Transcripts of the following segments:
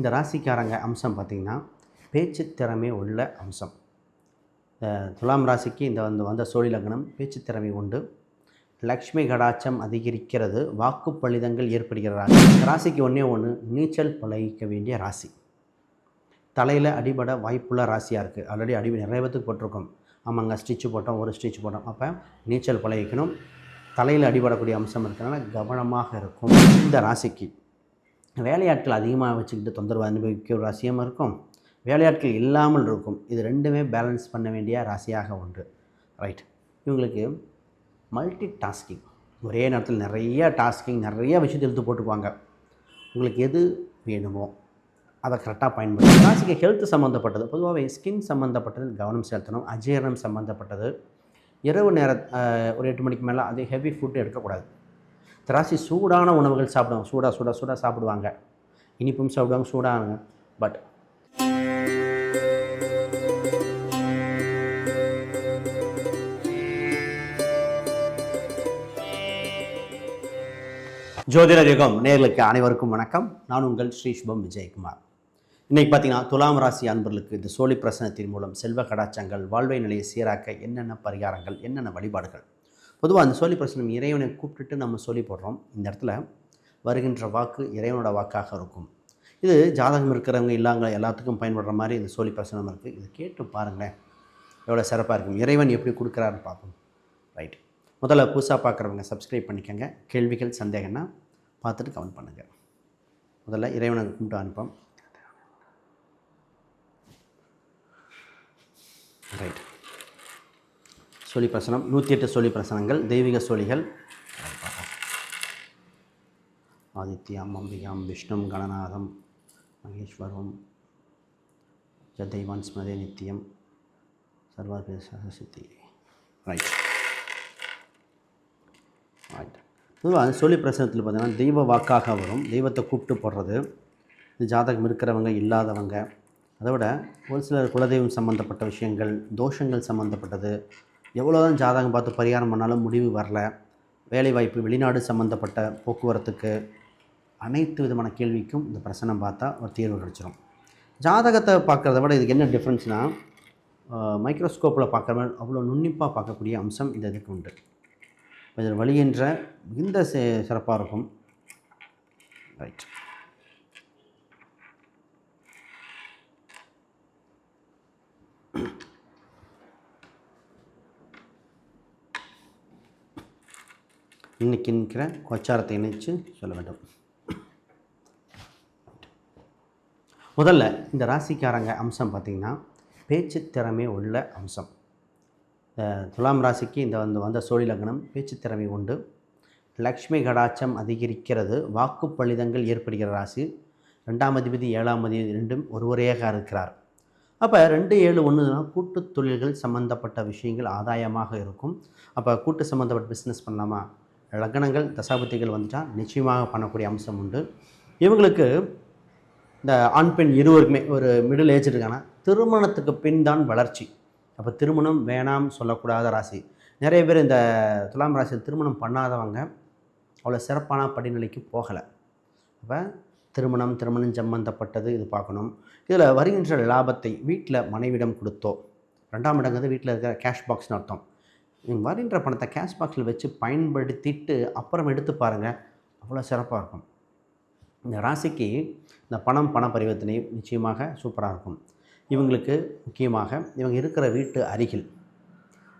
இந்த ராசிக்காரங்க அம்சம் பார்த்திங்கன்னா பேச்சு திறமை உள்ள அம்சம். துலாம் ராசிக்கு இந்த வந்து வந்த சோழி லக்னம் பேச்சு திறமை உண்டு. லக்ஷ்மி கடாட்சம் அதிகரிக்கிறது வாக்கு பலிதங்கள் ஏற்படுகிற ராசி இந்த ராசிக்கு ஒன்றே ஒன்று நீச்சல் பழகிக்க வேண்டிய ராசி. தலையில் அடிபட வாய்ப்புள்ள ராசியாக இருக்குது ஆல்ரெடி அடி நிறைய பேத்துக்கு போட்டிருக்கோம். ஆமாங்க ஸ்டிச்சு போட்டோம் ஒரு ஸ்டிச் போட்டோம். அப்போ நீச்சல் பழகிக்கணும். தலையில் அடிபடக்கூடிய அம்சம் இருக்கிறனால கவனமாக இருக்கும். இந்த ராசிக்கு. வேலையாட்கள் அதிகமாக வச்சுக்கிட்டு தொந்தரவு அனுபவிக்கிற ராசியும் இருக்கும். வேலையாட்கள் இல்லாமல் இருக்கும். இது ரெண்டுமே பேலன்ஸ் பண்ண வேண்டிய ராசியாக ஒன்று. ரைட் இவங்களுக்கு மல்டி டாஸ்கிங் ஒரே நேரத்தில் நிறைய டாஸ்கிங் நிறைய விஷயத்தை எடுத்து போட்டுக்குவாங்க. உங்களுக்கு எது வேணுமோ அதை கரெக்டாக பயன்படுத்தும் ராசிக்கு ஹெல்த் சம்மந்தப்பட்டது பொதுவாகவே ஸ்கின் சம்மந்தப்பட்டது கவனம் செலுத்தணும். அஜீரணம் சம்மந்தப்பட்டது இரவு நேர ஒரு எட்டு மணிக்கு மேலே அது ஹெவி ஃபுட்டு எடுக்கக்கூடாது. திராட்சை சூடான உணவுகள் சாப்பிடுவாங்க. சூடாக சூடாக சூடாக சாப்பிடுவாங்க. இனிப்பும் சாப்பிடுவாங்க சூடான பட் ஜோதிடர் யுகம் நேர்களுக்கு அனைவருக்கும் வணக்கம். நான் உங்கள் ஸ்ரீ சுபம் விஜயகுமார். இன்றைக்கி பார்த்தீங்கன்னா துலாம் ராசி அன்பர்களுக்கு இந்த சோழி பிரசனத்தின் மூலம் செல்வ கடாச்சங்கள் வாழ்வை நிலையை சீராக்க என்னென்ன பரிகாரங்கள் என்னென்ன வழிபாடுகள் பொதுவாக அந்த சோழி பிரசனம் இறைவனை கூப்பிட்டுட்டு நம்ம சொல்லி போடுறோம். இந்த இடத்துல வருகின்ற வாக்கு இறைவனோட வாக்காக இருக்கும். இது ஜாதகம் இருக்கிறவங்க இல்லாங்க எல்லாத்துக்கும் பயன்படுற மாதிரி இந்த சோழி பிரசனம் இருக்குது இது கேட்டு பாருங்களேன். எவ்வளோ சிறப்பாக இருக்கும். இறைவன் எப்படி கொடுக்குறாருன்னு பார்ப்போம். ரைட் முதல்ல புதுசாக பார்க்குறவங்க சப்ஸ்கிரைப் பண்ணிக்கோங்க. கேள்விகள் சந்தேகம்னா பார்த்துட்டு கமெண்ட் பண்ணுங்கள் முதல்ல இறைவனை கும்பிட்டு அனுப்பம். ரைட் சொல்லி பிரசனம் நூற்றி எட்டு சொல்லி பிரசனங்கள் தெய்வீக சொல்லிகள். ஆதித்யாம் அம்பிகாம் விஷ்ணும் கணநாதம் மகேஸ்வரம் தெய்வான் ஸ்மதே நித்தியம் சர்வாபேச சித்தி ரைட் ரைட் பொதுவாக சொல்லி பிரசனத்தில் பார்த்தீங்கன்னா தெய்வ வாக்காக வரும். தெய்வத்தை கூப்பிட்டு போடுறது இந்த ஜாதகம் இருக்கிறவங்க இல்லாதவங்க. அதை விட ஒரு சிலர் குலதெய்வம் சம்மந்தப்பட்ட விஷயங்கள் தோஷங்கள் சம்மந்தப்பட்டது எவ்வளோதான் ஜாதகம் பார்த்து பரிகாரம் பண்ணாலும் முடிவு வரல. வேலைவாய்ப்பு வெளிநாடு சம்மந்தப்பட்ட போக்குவரத்துக்கு அனைத்து விதமான கேள்விக்கும் இந்த பிரசனம் பார்த்தா ஒரு தீர்வு கிடச்சிரும். ஜாதகத்தை பார்க்குறத விட இதுக்கு என்ன டிஃப்ரென்ஸ்னால் மைக்ரோஸ்கோப்பில் பார்க்குற மாதிரி அவ்வளோ நுண்ணிப்பாக பார்க்கக்கூடிய அம்சம் இந்த இதுக்கு உண்டு. இதில் என்ற மிகுந்த சிறப்பாக இருக்கும். ரைட் இன்னைக்கு நிற்கிற கோச்சாரத்தை இணைச்சு சொல்ல வேண்டும். முதல்ல இந்த ராசிக்காரங்க அம்சம் பார்த்திங்கன்னா பேச்சு திறமை உள்ள அம்சம். துலாம் ராசிக்கு இந்த வந்து வந்த சோழி லக்னம் பேச்சு திறமை உண்டு. லக்ஷ்மி கடாட்சம் அதிகரிக்கிறது வாக்கு பலிதங்கள் ஏற்படுகிற ராசி. ரெண்டாம் அதிபதி ஏழாம் அதிபதி ரெண்டும் ஒருவரையாக இருக்கிறார். அப்போ ரெண்டு ஏழு ஒன்றுனா கூட்டு தொழில்கள் சம்மந்தப்பட்ட விஷயங்கள் ஆதாயமாக இருக்கும். அப்போ கூட்டு சம்மந்தப்பட்ட பிஸ்னஸ் பண்ணலாமா? லக்னங்கள் தசாபதிகள் வந்துட்டால் நிச்சயமாக பண்ணக்கூடிய அம்சம் உண்டு. இவங்களுக்கு இந்த ஆண் பெண் இருவருக்குமே ஒரு மிடில் ஏஜ் இருக்காங்கன்னா திருமணத்துக்கு பின் தான் வளர்ச்சி. அப்போ திருமணம் வேணாம் சொல்லக்கூடாத ராசி. நிறைய பேர் இந்த துலாம் ராசியில் திருமணம் பண்ணாதவங்க அவ்வளோ சிறப்பான படிநிலைக்கு போகலை. அப்போ திருமணம் திருமணம் சம்பந்தப்பட்டது இது பார்க்கணும். இதில் வருகின்ற லாபத்தை வீட்டில் மனைவிடம் கொடுத்தோ ரெண்டாம் இடங்கிறது வீட்டில் இருக்கிற கேஷ் பாக்ஸ்னு அர்த்தம். வருகின்ற பணத்தை கேஷ் பாக்ஸில் வச்சு பயன்படுத்திட்டு அப்புறம் எடுத்து பாருங்கள் அவ்வளோ சிறப்பாக இருக்கும். இந்த ராசிக்கு இந்த பணம் பண பரிவர்த்தனை நிச்சயமாக சூப்பராக இருக்கும். இவங்களுக்கு முக்கியமாக இவங்க இருக்கிற வீட்டு அருகில்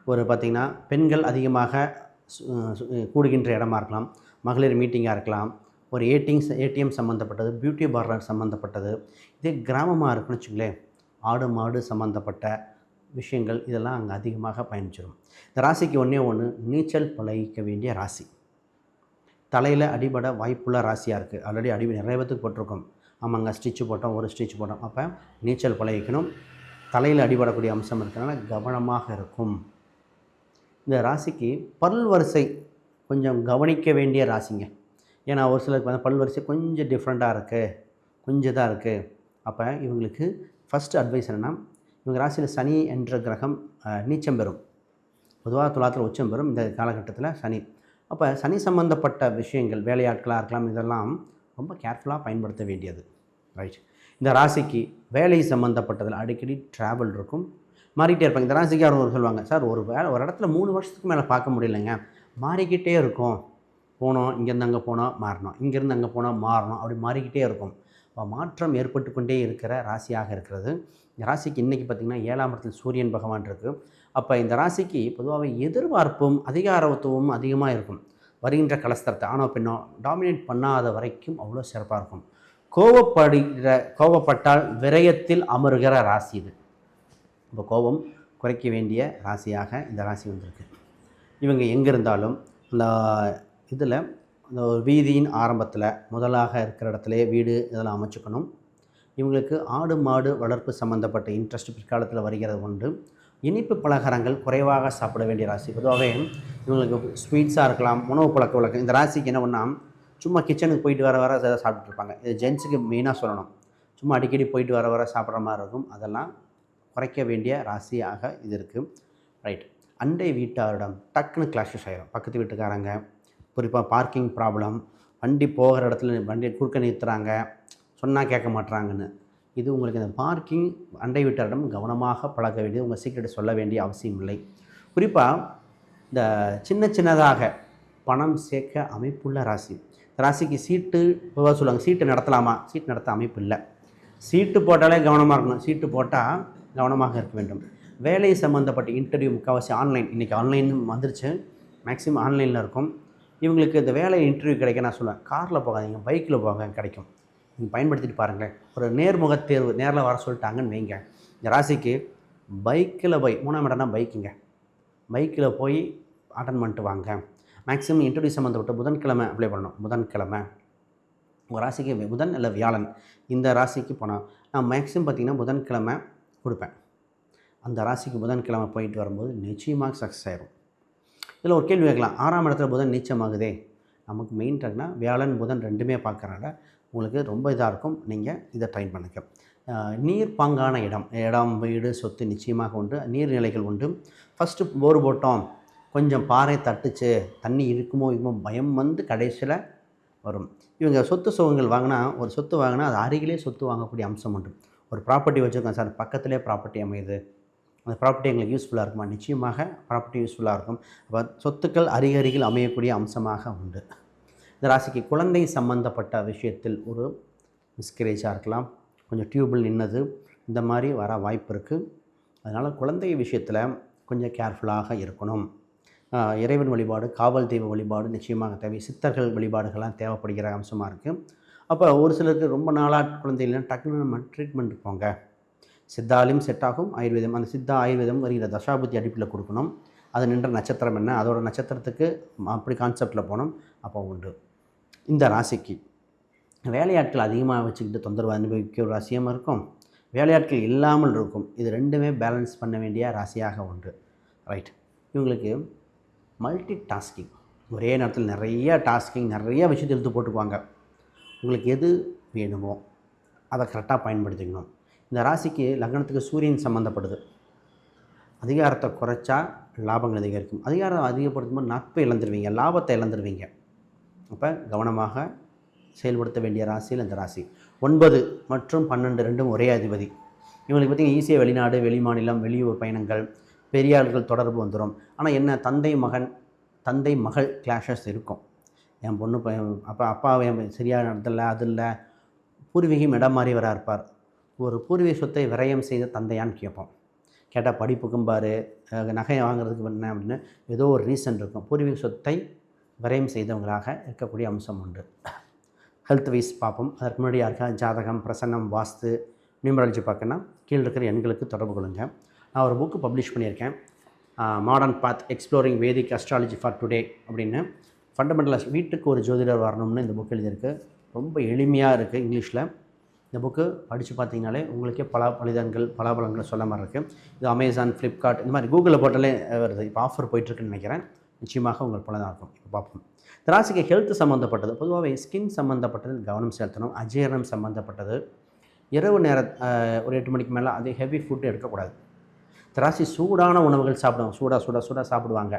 ஒரு பார்த்திங்கன்னா பெண்கள் அதிகமாக சு- கூடுகின்ற இடமா இருக்கலாம். மகளிர் மீட்டிங்காக இருக்கலாம். ஒரு ஏடிங் ஏடிஎம் சம்மந்தப்பட்டது பியூட்டி பார்லர் சம்மந்தப்பட்டது இதே கிராமமாக இருக்குன்னு வச்சுங்களேன். ஆடு மாடு சம்மந்தப்பட்ட விஷயங்கள் இதெல்லாம் அங்கே அதிகமாக பயணிச்சிடும் இந்த ராசிக்கு ஒன்றே ஒன்று நீச்சல் பழகிக்க வேண்டிய ராசி. தலையில் அடிபட வாய்ப்புள்ள ராசியாக இருக்குது ஆல்ரெடி அடி நிறைய பேத்துக்கு போட்டிருக்கோம். ஆமாங்க ஸ்டிச்சு போட்டோம் ஒரு ஸ்டிச் போட்டோம். அப்போ நீச்சல் பழகிக்கணும். தலையில் அடிபடக்கூடிய அம்சம் இருக்கிறனால கவனமாக இருக்கும். இந்த ராசிக்கு பல் வரிசை கொஞ்சம் கவனிக்க வேண்டிய ராசிங்க. ஏன்னா ஒரு சிலருக்கு வந்து பல் வரிசை கொஞ்சம் டிஃப்ரெண்ட்டாக இருக்குது கொஞ்சம் தான் இருக்குது அப்போ இவங்களுக்கு ஃபஸ்ட் அட்வைஸ் என்னென்னா இவங்க ராசியில் சனி என்ற கிரகம் நீச்சம் பெறும். பொதுவாக துலாத்தில் உச்சம் பெறும். இந்த காலகட்டத்தில் சனி. அப்போ சனி சம்பந்தப்பட்ட விஷயங்கள் வேலையாட்களாக இருக்கலாம் இதெல்லாம் ரொம்ப கேர்ஃபுல்லாக பயன்படுத்த வேண்டியது. ரைட் இந்த ராசிக்கு வேலை சம்மந்தப்பட்டதில் அடிக்கடி ட்ராவல் இருக்கும். மாறிக்கிட்டே இருப்பாங்க. இந்த ராசிக்கு அவங்க சொல்லுவாங்க சார் ஒரு வேலை ஒரு இடத்துல மூணு வருஷத்துக்கு மேலே பார்க்க முடியலைங்க. மாறிக்கிட்டே இருக்கும். போனோம் இங்கேருந்து அங்கே போனால் மாறணும். இங்கேருந்து அங்கே போனால் மாறணும். அப்படி மாறிக்கிட்டே இருக்கும். இப்போ மாற்றம் ஏற்பட்டு கொண்டே இருக்கிற ராசியாக இருக்கிறது. ராசிக்கு இன்றைக்கி பார்த்திங்கன்னா ஏழாம் இடத்தில் சூரியன் பகவான் இருக்குது அப்போ இந்த ராசிக்கு பொதுவாகவே எதிர்பார்ப்பும் அதிகாரத்துவமும் அதிகமாக இருக்கும். வருகின்ற கலஸ்தரத்தை ஆனால் பெண்ணோ டாமினேட் பண்ணாத வரைக்கும் அவ்வளோ சிறப்பாக இருக்கும். கோவப்படுகிற கோவப்பட்டால் விரயத்தில் அமருகிற ராசி இது. இப்போ கோபம் குறைக்க வேண்டிய ராசியாக இந்த ராசி வந்திருக்கு. இவங்க எங்கே இருந்தாலும் இந்த இதில் இந்த ஒரு வீதியின் ஆரம்பத்தில் முதலாக இருக்கிற இடத்துலையே வீடு இதெல்லாம் அமைச்சுக்கணும். இவங்களுக்கு ஆடு மாடு வளர்ப்பு சம்மந்தப்பட்ட இன்ட்ரெஸ்ட் பிற்காலத்தில் வருகிறது உண்டு. இனிப்பு பலகாரங்கள் குறைவாக சாப்பிட வேண்டிய ராசி. பொதுவாகவே இவங்களுக்கு ஸ்வீட்ஸாக இருக்கலாம் உணவு பழக்க வழக்கம். இந்த ராசிக்கு என்ன பண்ணால் சும்மா கிச்சனுக்கு போயிட்டு வர வர ஏதாவது சாப்பிட்டுட்டு இது ஜென்ஸுக்கு மெயினாக சொல்லணும். சும்மா அடிக்கடி போயிட்டு வர வர சாப்பிட்ற மாதிரி இருக்கும். அதெல்லாம் குறைக்க வேண்டிய ராசியாக இது இருக்குது ரைட் அண்டை வீட்டாரிடம் டக்குன்னு கிளாஷஸ் ஆகிடும் பக்கத்து வீட்டுக்காரங்க குறிப்பாக பார்க்கிங் ப்ராப்ளம் வண்டி போகிற இடத்துல வண்டி குறுக்க நிறுத்துகிறாங்க சொன்னால் கேட்க மாட்றாங்கன்னு. இது உங்களுக்கு இந்த பார்க்கிங் அண்டை வீட்டாரிடம் கவனமாக பழக வேண்டியது. உங்கள் சீக்கிரட்டை சொல்ல வேண்டிய அவசியம் இல்லை. குறிப்பாக இந்த சின்ன சின்னதாக பணம் சேர்க்க அமைப்புள்ள ராசி. ராசிக்கு சீட்டு பொதுவாக சொல்லுவாங்க சீட்டு நடத்தலாமா? சீட்டு நடத்த அமைப்பு இல்லை. சீட்டு போட்டாலே கவனமாக இருக்கணும். சீட்டு போட்டால் கவனமாக இருக்க வேண்டும். வேலை சம்மந்தப்பட்ட இன்டர்வியூ முக்கால்வாசி ஆன்லைன் இன்றைக்கி ஆன்லைன் வந்துருச்சு. மேக்ஸிமம் ஆன்லைனில் இருக்கும். இவங்களுக்கு இந்த வேலை இன்டர்வியூ கிடைக்க நான் சொல்லுவேன். காரில் போகாதீங்க. பைக்கில் போக கிடைக்கும். நீங்கள் பயன்படுத்திட்டு பாருங்களேன். ஒரு நேர்முக தேர்வு நேரில் வர சொல்லிட்டாங்கன்னு வைங்க. இந்த ராசிக்கு பைக்கில் போய் மூணாம் இடம்னா பைக்குங்க. பைக்கில் போய் அட்டன் பண்ணிட்டு வாங்க. மேக்ஸிமம் இன்டர்வியூ சம்மந்தப்பட்ட புதன்கிழமை அப்ளை பண்ணணும். புதன்கிழமை. உங்கள் ராசிக்கு புதன் இல்லை வியாழன். இந்த ராசிக்கு போனால் நான் மேக்ஸிமம் பார்த்திங்கன்னா புதன்கிழமை கொடுப்பேன். அந்த ராசிக்கு புதன்கிழமை போயிட்டு வரும்போது நிச்சயமாக சக்ஸஸ் ஆயிரும். இதில் ஒரு கேள்வி கேட்கலாம். ஆறாம் இடத்துல புதன் நீச்சமாகுதே? நமக்கு மெயின் ட்ரக்னா வியாழன் புதன் ரெண்டுமே பார்க்குறனால உங்களுக்கு ரொம்ப இதாக இருக்கும். நீங்கள் இதை ட்ரைன் பண்ணிக்க. நீர் பாங்கான இடம். இடம் வீடு சொத்து நிச்சயமாக உண்டு. நீர்நிலைகள் உண்டு. ஃபஸ்ட்டு போர் போட்டோம் கொஞ்சம் பாறை தட்டுச்சு. தண்ணி இருக்குமோ இருக்குமோ பயம் வந்து கடைசியில் வரும். இவங்க சொத்து சுகங்கள் வாங்கினா ஒரு சொத்து வாங்கினா அது அருகிலே சொத்து வாங்கக்கூடிய அம்சம் உண்டு. ஒரு ப்ராப்பர்ட்டி வச்சுருக்கோம் சார். பக்கத்திலே ப்ராப்பர்ட்டி அமையுது. அந்த ப்ராப்பர்ட்டி எங்களுக்கு யூஸ்ஃபுல்லாக இருக்குமா? நிச்சயமாக ப்ராப்பர்ட்டி யூஸ்ஃபுல்லாக இருக்கும். அப்போ சொத்துக்கள் அருகருகில் அமையக்கூடிய அம்சமாக உண்டு. இந்த ராசிக்கு குழந்தை சம்பந்தப்பட்ட விஷயத்தில் ஒரு மிஸ்கரேஜாக இருக்கலாம். கொஞ்சம் டியூபிள் நின்னது இந்த மாதிரி வர வாய்ப்பு இருக்குது அதனால் குழந்தை விஷயத்தில் கொஞ்சம் கேர்ஃபுல்லாக இருக்கணும். இறைவன் வழிபாடு காவல் தெய்வ வழிபாடு நிச்சயமாக தேவை. சித்தர்கள் வழிபாடுகள்லாம் தேவைப்படுகிற அம்சமாக இருக்குது அப்போ ஒரு சிலருக்கு ரொம்ப நாளாக குழந்தை இல்லைன்னா டக்குன்னு நம்ம ட்ரீட்மெண்ட் போங்க. சித்தாலையும் செட் ஆகும் ஆயுர்வேதம் அந்த சித்தா ஆயுர்வேதம் வருகிற தசாபுத்தி அடிப்பில் கொடுக்கணும். அது நின்ற நட்சத்திரம் என்ன? அதோட நட்சத்திரத்துக்கு அப்படி கான்செப்டில் போனோம். அப்போ உண்டு. இந்த ராசிக்கு. வேலையாட்கள் அதிகமாக வச்சுக்கிட்டு தொந்தரவு அனுபவிக்க ஒரு ராசியாக இருக்கும். வேலையாட்கள் இல்லாமல் இருக்கும். இது ரெண்டுமே பேலன்ஸ் பண்ண வேண்டிய ராசியாக உண்டு ரைட். இவங்களுக்கு மல்டி டாஸ்கிங் ஒரே நேரத்தில் நிறைய டாஸ்கிங் நிறைய விஷயத்தை எடுத்து போட்டுக்குவாங்க. உங்களுக்கு எது வேணுமோ அதை கரெக்டாக பயன்படுத்திக்கணும். இந்த ராசிக்கு லக்னத்துக்கு சூரியன் சம்மந்தப்படுது அதிகாரத்தை குறைச்சா லாபங்கள் அதிகரிக்கும். அதிகாரம் அதிகப்படுத்தும் போது நட்பை இழந்துருவீங்க. லாபத்தை இழந்துருவீங்க. அப்போ கவனமாக செயல்படுத்த வேண்டிய ராசியில் இந்த ராசி. ஒன்பது மற்றும் பன்னெண்டு ரெண்டும் ஒரே அதிபதி. இவங்களுக்கு பார்த்தீங்கன்னா ஈஸியாக வெளிநாடு வெளிமாநிலம் வெளியூர் பயணங்கள் பெரியார்கள் தொடர்பு வந்துடும் ஆனால் என்ன தந்தை மகன் தந்தை மகள் கிளாஷஸ் இருக்கும். என் பொண்ணு பையன் அப்பா அப்பா என் சரியாக நடத்தலை அது இல்லை. பூர்வீகம் இடம் மாறி வரா இருப்பார். ஒரு பூர்வீக சொத்தை விரயம் செய்த தந்தையான்னு கேட்போம். கேட்டால் படிப்புக்கும்பார் நகையை வாங்குறதுக்கு என்ன அப்படின்னு ஏதோ ஒரு ரீசன் இருக்கும். பூர்வீக சொத்தை விரயம் செய்தவங்களாக இருக்கக்கூடிய அம்சம் உண்டு. ஹெல்த் வைஸ் பார்ப்போம். அதற்கு முன்னாடி யாருக்கா ஜாதகம் பிரசன்னம் வாஸ்து நியூமராலஜி பார்க்கணும்னா கீழே இருக்கிற எண்களுக்கு தொடர்பு கொள்ளுங்க. நான் ஒரு புக்கு பப்ளிஷ் பண்ணியிருக்கேன். Modern path exploring Vedic astrology for today அப்படின்னு. ஃபண்டமெண்டலாக வீட்டுக்கு ஒரு ஜோதிடர் வரணும்னு இந்த புக் எழுதியிருக்கு. ரொம்ப எளிமையாக இருக்குது இங்கிலீஷில். இந்த புக்கு படித்து பார்த்தீங்கனாலே உங்களுக்கே பல பலிதன்கள் பலாபலங்கள் சொல்ல மாதிரி இருக்குது இது அமேசான் ஃப்ளிப்கார்ட் இந்த மாதிரி கூகுளில் போட்டாலே வருது. இப்போ ஆஃபர் போயிட்டுருக்குன்னு நினைக்கிறேன். நிச்சயமாக உங்கள் பலனாக இருக்கும் இப்போ பார்ப்போம். இந்த ராசிக்கு ஹெல்த் சம்மந்தப்பட்டது பொதுவாகவே ஸ்கின் சம்மந்தப்பட்டது கவனம் செலுத்தணும். அஜீரணம் சம்மந்தப்பட்டது இரவு நேர ஒரு எட்டு மணிக்கு மேலே அது ஹெவி ஃபுட் எடுக்கக்கூடாது. திராசி சூடான உணவுகள் சாப்பிடுவாங்க. சூடாக சூடாக சூடாக சாப்பிடுவாங்க.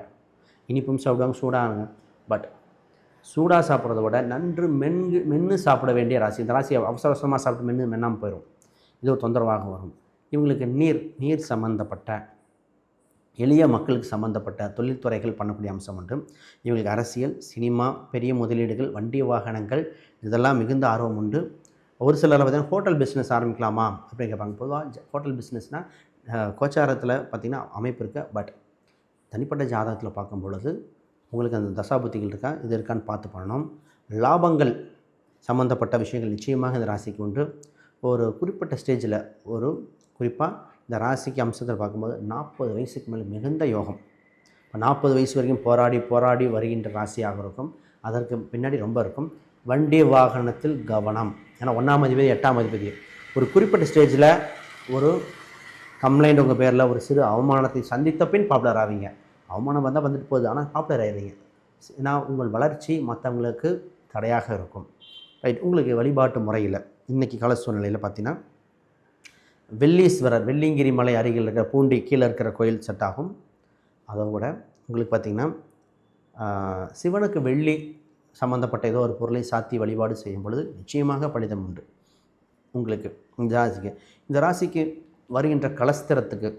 இனிப்பும் சாப்பிடுவாங்க சூடாக பட் சூடாக சாப்பிட்றத விட நன்று மென்று மென்று சாப்பிட வேண்டிய ராசி. இந்த ராசி அவசர அவசரமாக சாப்பிட்டு மென்று மென்னாமல் போயிடும் இது ஒரு தொந்தரவாக வரும். இவங்களுக்கு நீர் நீர் சம்மந்தப்பட்ட எளிய மக்களுக்கு சம்மந்தப்பட்ட தொழில்துறைகள் பண்ணக்கூடிய அம்சம் உண்டு இவங்களுக்கு அரசியல் சினிமா பெரிய முதலீடுகள் வண்டி வாகனங்கள் இதெல்லாம் மிகுந்த ஆர்வம் உண்டு. ஒரு சிலர் பார்த்தீங்கன்னா ஹோட்டல் பிஸ்னஸ் ஆரம்பிக்கலாமா? அப்படின்னு கேட்பாங்க. பொதுவாக ஹோட்டல் பிஸ்னஸ்னால் கோச்சாரத்தில் பார்த்திங்கன்னா அமைப்பு இருக்குது பட் தனிப்பட்ட ஜாதகத்தில் பார்க்கும் பொழுது உங்களுக்கு அந்த தசாபுத்திகள் இருக்கா? இது இருக்கான்னு பார்த்து பண்ணணும். லாபங்கள் சம்மந்தப்பட்ட விஷயங்கள் நிச்சயமாக இந்த ராசிக்கு உண்டு. ஒரு குறிப்பிட்ட ஸ்டேஜில் ஒரு குறிப்பாக இந்த ராசிக்கு அம்சத்தில் பார்க்கும்போது நாற்பது வயசுக்கு மேலே மிகுந்த யோகம். இப்போ நாற்பது வயசு வரைக்கும் போராடி போராடி வருகின்ற ராசியாக இருக்கும். அதற்கு பின்னாடி ரொம்ப இருக்கும். வண்டி வாகனத்தில் கவனம். ஏன்னா ஒன்றாம் அதிபதி எட்டாம் அதிபதி. ஒரு குறிப்பிட்ட ஸ்டேஜில் ஒரு கம்ப்ளைண்ட் உங்கள் பேரில் ஒரு சிறு அவமானத்தை சந்தித்த பின் பாப்புலர் ஆவீங்க. அவமானம் வந்தால் வந்துட்டு போகுது. ஆனால் பாப்புலர் ஆயிடுறீங்க ஏன்னா உங்கள் வளர்ச்சி மற்றவங்களுக்கு தடையாக இருக்கும். ரைட் உங்களுக்கு வழிபாட்டு முறையில் இன்றைக்கி கால சூழ்நிலையில் பார்த்தீங்கன்னா வெள்ளீஸ்வரர் வெள்ளிங்கிரி மலை அருகில் இருக்கிற பூண்டி கீழே இருக்கிற கோயில் செட் ஆகும் அதோட உங்களுக்கு பார்த்திங்கன்னா சிவனுக்கு வெள்ளி சம்மந்தப்பட்ட ஏதோ ஒரு பொருளை சாத்தி வழிபாடு செய்யும் பொழுது நிச்சயமாக பலிதம் உண்டு. உங்களுக்கு இந்த ராசிக்கு இந்த ராசிக்கு வருகின்ற கலஸ்திரத்துக்கு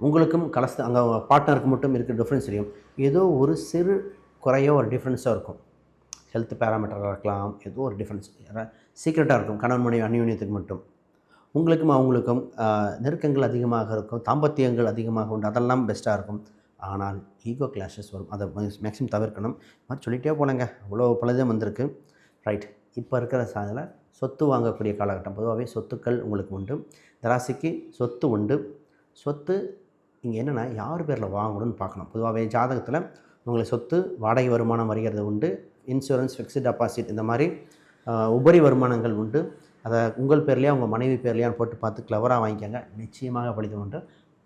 உங்களுக்கும் கலஸ்த அங்கே பார்ட்னருக்கு மட்டும் இருக்கிற டிஃப்ரென்ஸ் தெரியும். ஏதோ ஒரு சிறு குறையோ ஒரு டிஃப்ரென்ஸாக இருக்கும். ஹெல்த் பேராமீட்டராக இருக்கலாம் ஏதோ ஒரு டிஃப்ரென்ஸ் சீக்ரெட்டாக இருக்கும். கணவன் மனைவி அந்யோன்யத்துக்கு மட்டும். உங்களுக்கும் அவங்களுக்கும் நெருக்கங்கள் அதிகமாக இருக்கும் தாம்பத்தியங்கள் அதிகமாக உண்டு. அதெல்லாம் பெஸ்ட்டாக இருக்கும். ஆனால் ஈகோ கிளாஷஸ் வரும். அதை மேக்ஸிமம் தவிர்க்கணும். மாதிரி சொல்லிகிட்டே போலங்க அவ்வளோ பலதும் வந்திருக்கு. ரைட் இப்போ இருக்கிற சாதில் சொத்து வாங்கக்கூடிய காலகட்டம். பொதுவாகவே சொத்துக்கள் உங்களுக்கு உண்டு. இந்த ராசிக்கு சொத்து உண்டு. சொத்து இங்கே என்னென்னா யார் பேரில் வாங்கணும்னு பார்க்கணும். பொதுவாகவே ஜாதகத்தில் உங்களுக்கு சொத்து வாடகை வருமானம் வருகிறது உண்டு. இன்சூரன்ஸ் ஃபிக்ஸ்டு டெபாசிட் இந்த மாதிரி உபரி வருமானங்கள் உண்டு. அதை உங்கள் பேர்லேயே உங்கள் மனைவி பேர்லையான்னு போட்டு பார்த்து கிளவராக வாங்கிக்கோங்க. நிச்சயமாக பலிதம் ஒன்று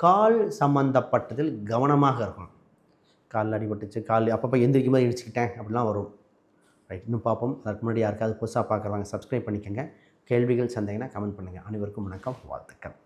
கால் சம்மந்தப்பட்டதில் கவனமாக இருக்கணும். காலில் அடிபட்டுச்சு கால் அப்பப்போ எந்திரிக்கும் போது இடிச்சுக்கிட்டேன் அப்படிலாம் வரும். ரைட் இன்னும் பார்ப்போம். அதுக்கு முன்னாடி யாருக்காவது புதுசாக பார்க்குறவங்க சப்ஸ்கிரைப் பண்ணிக்கோங்க. கேள்விகள் சந்தேகம்னா கமெண்ட் பண்ணுங்கள் அனைவருக்கும் வணக்கம் வாழ்த்துக்கள்.